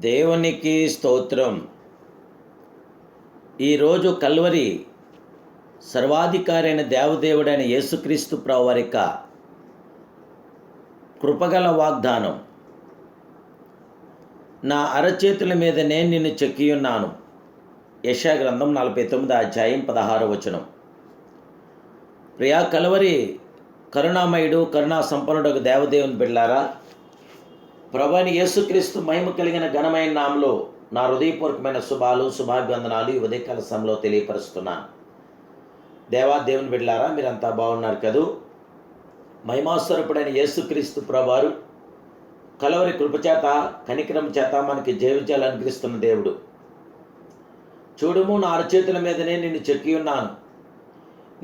దేవునికి స్తోత్రం. ఈరోజు కల్వరి సర్వాధికారైన దేవదేవుడైన యేసుక్రీస్తు ప్రవరిక కృపగల వాగ్దానం. నా అరచేతుల మీద నేను నిన్ను చెక్కియున్నాను. యశా గ్రంథం నలభై తొమ్మిది అధ్యాయం పదహారు వచనం. ప్రియా కలవరి కరుణామయుడు కరుణా సంపన్నుడు దేవదేవుని బిళ్ళారా ప్రభాని యేసుక్రీస్తు మహిమ కలిగిన ఘనమైన నామలో నా హృదయపూర్వకమైన శుభాలు శుభాభివందనాలు ఈ ఉదయకాల సమయంలో తెలియపరుస్తున్నాను. దేవా దేవుని బిడ్డారా మీరంతా బాగున్నారు కదూ? మహిమాస్వరూపుడైన యేసుక్రీస్తు ప్రభారు కలవరి కృపచేత కనికరం చేత మనకి జీవించాలి అనుగ్రహిస్తున్న దేవుడు. చూడుము నా అరచేతుల మీదనే నిన్ను చెక్కి ఉన్నాను.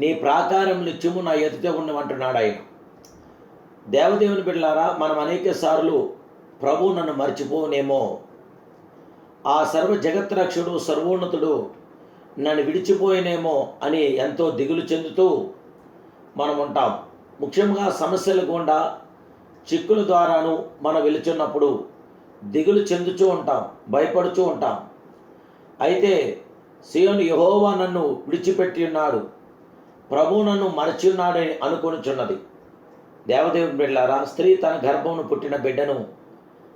నీ ప్రాకారం నిత్యము నా ఎదుట ఉండమంటున్నాడు ఆయన. దేవదేవుని బిడ్డలారా మనం అనేక సార్లు ప్రభు నన్ను మర్చిపోనేమో. ఆ సర్వ జగత్రక్షుడు సర్వోన్నతుడు నన్ను విడిచిపోయినేమో అని ఎంతో దిగులు చెందుతూ మనం ఉంటాం. ముఖ్యంగా సమస్యల గుండా చిక్కుల ద్వారాను మనం వెలుచున్నప్పుడు దిగులు చెందుతూ ఉంటాం భయపడుతూ ఉంటాం. అయితే సియోను యహోవా నన్ను విడిచిపెట్టి ఉన్నాడు. ప్రభు నన్ను మరచి ఉన్నాడని అనుకొనిచున్నది. దేవదేవుని బిడ్డలారా స్త్రీ తన గర్భమును పుట్టిన బిడ్డను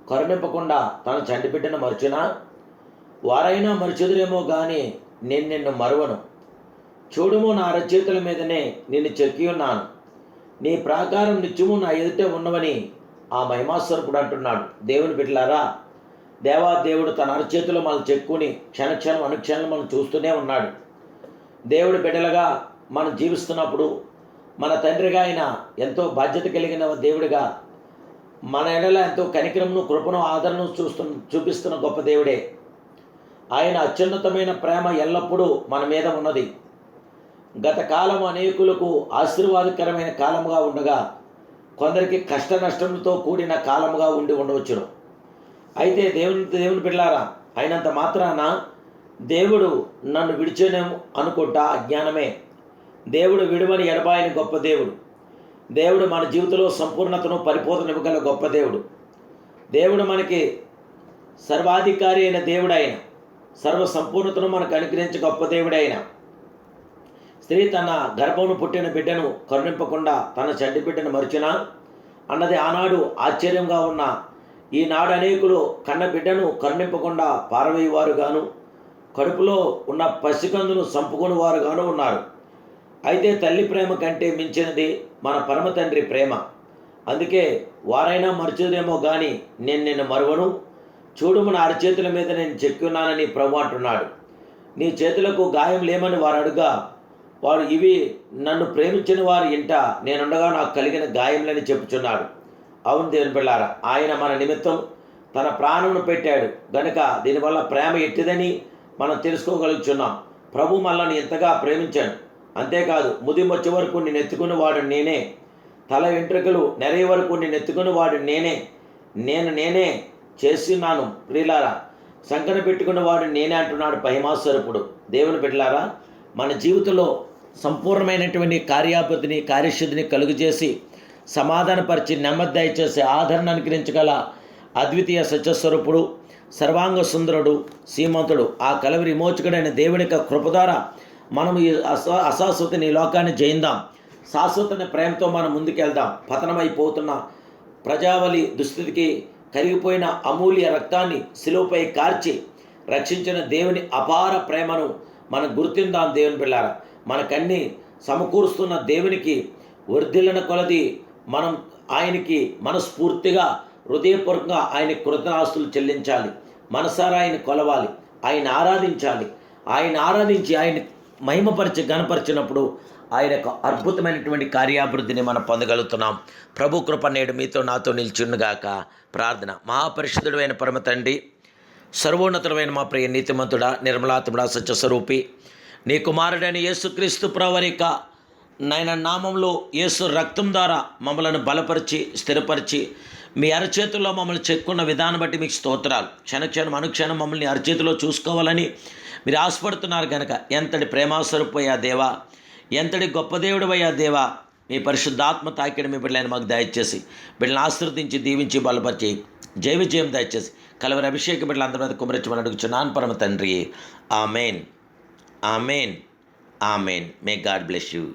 కరుణింపకుండా తన చంటి బిడ్డను వారైనా మరిచెదురేమో కానీ నేను నిన్ను మరువను. చూడుము నా అరచేతుల మీదనే నిన్ను చెక్కి ఉన్నాను. నీ ప్రాకారం నిత్యము నా ఎదుటే ఉన్నవని ఆ మహిమాస్వరపుడు అంటున్నాడు. దేవుని బిడ్డలారా దేవా దేవుడు తన అరచేతులు మనం చెక్కుని క్షణక్షణం అనుక్షణం మనం చూస్తూనే ఉన్నాడు. దేవుడు బిడ్డలుగా మనం జీవిస్తున్నప్పుడు మన తండ్రిగా ఆయన ఎంతో బాధ్యత కలిగిన దేవుడిగా మన ఎడల ఎంతో కనికరమును కృపను ఆదరణను చూస్తున్న చూపిస్తున్న గొప్ప దేవుడే. ఆయన అత్యున్నతమైన ప్రేమ ఎల్లప్పుడూ మన మీద ఉన్నది. గత కాలం అనేకులకు ఆశీర్వాదకరమైన కాలముగా ఉండగా కొందరికి కష్ట నష్టములతో కూడిన కాలముగా ఉండి ఉండవచ్చును. అయితే దేవుని దేవుని పిల్లారా అయినంత మాత్రాన దేవుడు నన్ను విడిచేనేమో అనుకుంటా అజ్ఞానమే. దేవుడు విడువని ఎడబాయని గొప్ప దేవుడు. దేవుడు మన జీవితంలో సంపూర్ణతను పరిపూర్ణ ఇవ్వగల గొప్ప దేవుడు. దేవుడు మనకి సర్వాధికారి అయిన దేవుడు ఆయన సర్వ సంపూర్ణతను మనకు అనుగ్రహించే గొప్ప దేవుడు ఆయన స్త్రీ తన గర్భమును పుట్టిన బిడ్డను కరుణింపకుండా తన చంటి బిడ్డను మరిచినా? అన్నది ఆనాడు ఆశ్చర్యంగా ఉన్న ఈనాడు అనేకులు కన్న బిడ్డను కరుణింపకుండా పారవేయవారు గాను కడుపులో ఉన్న పసికందును చంపుకుని వారు గాను ఉన్నారు. అయితే తల్లి ప్రేమ కంటే మించినది మన పరమ తండ్రి ప్రేమ. అందుకే వారైనా మరచుదేమో కానీ నేను నిన్ను మరువను. చూడుము నా అరచేతుల మీద నేను చెక్కున్నానని ప్రభు అంటున్నాడు. నీ చేతులకు గాయం లేమని వారు అడుగా వాడు ఇవి నన్ను ప్రేమించిన వారు ఇంట నేనుండగా నాకు కలిగిన గాయంలని చెప్పుచున్నాడు. అవును దేవుని పిల్లారా ఆయన మన నిమిత్తం తన ప్రాణమును పెట్టాడు. గనుక దీనివల్ల ప్రేమ ఎట్టిదని మనం తెలుసుకోగలుగుతున్నాం ప్రభు మనల్ని ఎంతగా ప్రేమించాడు. అంతేకాదు ముదిం వరకు నేను ఎత్తుకుని వాడు నేనే. తల వెంట్రుకలు నెరయ వరకు నేను ఎత్తుకుని వాడు నేనే. నేను నేనే చేస్తున్నాను ప్రియులారా. సంకన పెట్టుకున్న వాడు నేనే అంటున్నాడు పహిమాస్వరూపుడు దేవుని బిడ్డలారా మన జీవితంలో సంపూర్ణమైనటువంటి కార్యాపతిని కార్యశుద్ధిని కలుగజేసి సమాధానపరిచి నెమ్మది దయచేసి ఆదరణ అనుగ్రహించగల అద్వితీయ సత్యస్వరూపుడు సర్వాంగ సుందరుడు సీమంతుడు ఆ కలవి విమోచకుడైన దేవుని యొక్క కృప ద్వారా మనం ఈ అస అశాశ్వతని ఈ లోకాన్ని జయిందాం. శాశ్వతని ప్రేమతో మనం ముందుకెళ్దాం. పతనమైపోతున్న ప్రజావళి దుస్థితికి కరిగిపోయిన అమూల్య రక్తాన్ని శిలువపై కార్చి రక్షించిన దేవుని అపార ప్రేమను మనం గుర్తిందాం దేవుని పిల్లారా మనకన్నీ సమకూరుస్తున్న దేవునికి వర్ధిల్లిన కొలది మనం ఆయనకి మనస్ఫూర్తిగా హృదయపూర్వకంగా ఆయన కృతనాస్తులు చెల్లించాలి. మనసారా ఆయన కొలవాలి. ఆయన ఆరాధించాలి. ఆయన ఆరాధించి ఆయన మహిమపరిచి గనపరిచినప్పుడు ఆయన యొక్క అద్భుతమైనటువంటి కార్యాభివృద్ధిని మనం పొందగలుగుతున్నాం. ప్రభు కృప నేడు మీతో నాతో నిల్చుండుగాక. ప్రార్థన. మహాపరిషుధుడైన పరమ తండ్రి సర్వోన్నతుడమైన మా ప్రియ నీతిమంతుడా నిర్మలాత్ముడ సత్యస్వరూపి నీ కుమారుడైన యేసుక్రీస్తు ప్రవరిక నాయన నామంలో యేసు రక్తం ద్వారా మమ్మలను బలపరిచి స్థిరపరిచి మీ అరచేతుల్లో మమ్మల్ని చెక్కున్న విధానం బట్టి మీకు స్తోత్రాలు. క్షణక్షణం అనుక్షణం మమ్మల్ని అరచేతిలో చూసుకోవాలని మీరు ఆశపడుతున్నారు కనుక ఎంతటి ప్రేమాస్వరూపయ్యా దేవా ఎంతటి గొప్ప దేవుడు అయ్యా దేవా మీ పరిశుద్ధాత్మ తాకిడి మీ బిడ్డలైన మాకు దయచేసి బిడ్డలను ఆశ్రదించి దీవించి బలపరిచి జయ విజయం దయచేసి కలవరి అభిషేక బిడ్డలు అందరి మీద కుమరించమని అడుగుచున్నాను పరమ తండ్రి. Amen. Amen. Amen. May God bless you